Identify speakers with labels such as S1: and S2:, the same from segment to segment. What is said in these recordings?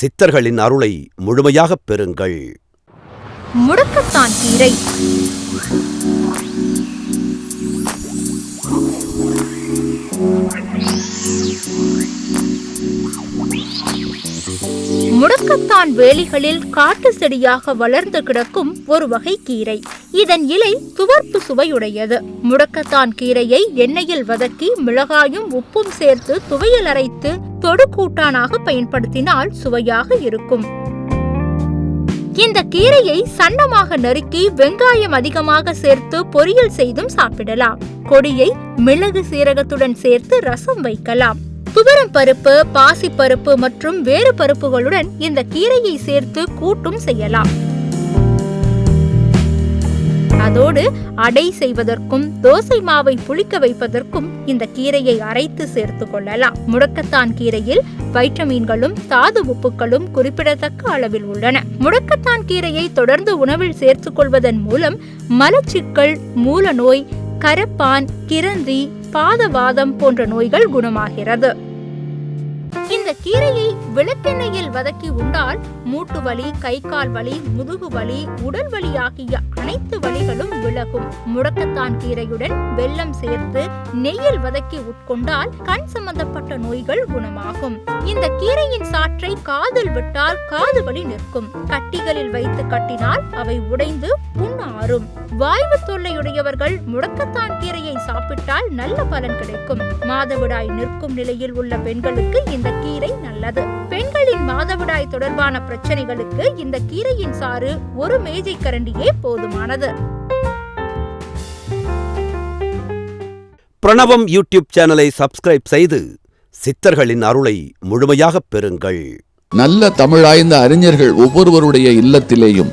S1: சித்தர்களின் அருளை முழுமையாகப் பெறுங்கள்.
S2: முடக்கத்தான் கீரை. முடக்கத்தான் வேலிகளில் காட்டு செடியாக வளர்ந்து கிடக்கும் ஒரு வகை கீரை. இதன் இலை துவர்ப்பு சுவையுடையது. முடக்கத்தான் கீரையை எண்ணெயில் வதக்கி மிளகாயும் உப்பும் சேர்த்து துவையல் அரைத்து தொடுக்கூட்டானாக பயன்படுத்தினால் சுவையாக இருக்கும். இந்த கீரையை சன்னமாக நறுக்கி வெங்காயம் அதிகமாக சேர்த்து பொரியல் செய்தும் சாப்பிடலாம். கொடியை மிளகு சீரகத்துடன் சேர்த்து ரசம் வைக்கலாம். துவரம் பருப்பு பாசி பருப்பு மற்றும் வேறு பருப்புகளுடன் இந்த கீரையை சேர்த்து கூட்டும் செய்யலாம். அதோடு அடை செய்வதற்கும் தோசை மாவை புளிக்க வைப்பதற்கும் இந்த கீரையை அரைத்து சேர்த்து கொள்ளலாம். முடக்கத்தான் கீரையில் வைட்டமின்களும் தாது உப்புக்களும் குறிப்பிடத்தக்க அளவில் உள்ளன. முடக்கத்தான் கீரையை தொடர்ந்து உணவில் சேர்த்துக் கொள்வதன் மூலம் மலச்சிக்கல் மூல நோய் கரப்பான் கிரந்தி பாதவாதம் போன்ற நோய்கள் குணமாகிறது. இந்த கீரையை விளக்கெண்ணெயில் வதக்கி உண்டால் மூட்டு வலி கை கால் வலி முதுகு வலி உடல் வலி ஆகிய அனைத்து வலிகளும் விலகும். முடக்கத்தான் கீரையுடன் வெல்லம் சேர்த்து நெய்யில் வதக்கி உட்கொண்டால் கண் சம்பந்தப்பட்ட நோய்கள் குணமாகும். இந்த கீரையின் சாற்றை காதில் விட்டால் காது வலி நிற்கும். கட்டிகளில் வைத்து கட்டினால் அவை உடைந்து புண் ஆறும் வாய்வு தொல்லையுடையவர்கள் முடக்கத்தான் கீரையை சாப்பிட்டால் நல்ல பலன் கிடைக்கும். மாதவிடாய் நிற்கும் நிலையில் உள்ள பெண்களுக்கு இந்த கீரை நல்லது. பெண்களின் மாதவிடாய் தொடர்பான பிரச்சனைகளுக்கு இந்த கீரையின் சாறு ஒரு மேஜை கரண்டியே போதுமானது.
S1: பிரணவம் யூடியூப் சேனலை சப்ஸ்கிரைப் செய்து சித்தர்களின் அருளை முழுமையாகப் பெறுங்கள்.
S3: நல்ல தமிழாய்ந்த அறிஞர்கள் ஒவ்வொருவருடைய இல்லத்திலேயும்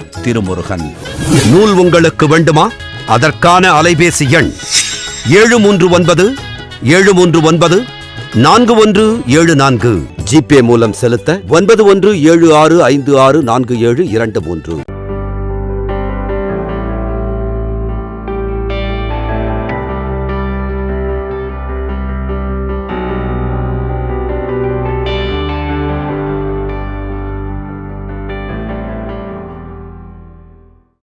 S1: திருமுருகன். நூல் உங்களுக்கு வேண்டுமா? அதற்கான அலைபேசி எண் ஏழு மூன்று ஒன்பது ஏழு மூன்று ஒன்பது நான்கு ஒன்று ஏழு நான்கு. ஜிபே மூலம் செலுத்த ஒன்பது ஒன்று ஏழு ஆறு ஐந்து ஆறு நான்கு ஏழு இரண்டு மூன்று.